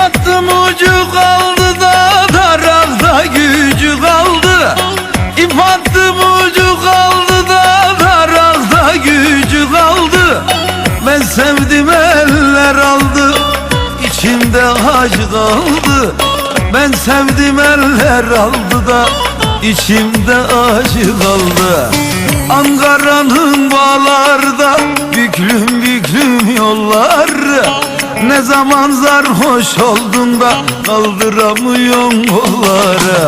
Battım ucu kaldı da tarafta gücü kaldı. İp attım ucu kaldı da tarafta gücü kaldı. Ben sevdim eller aldı içimde acı kaldı. Ben sevdim eller aldı da içimde acı kaldı. Ankara'nın bağlarda büklüm büklüm yolları. Ne zaman sarhoş oldun da kaldıramıyorsun kolları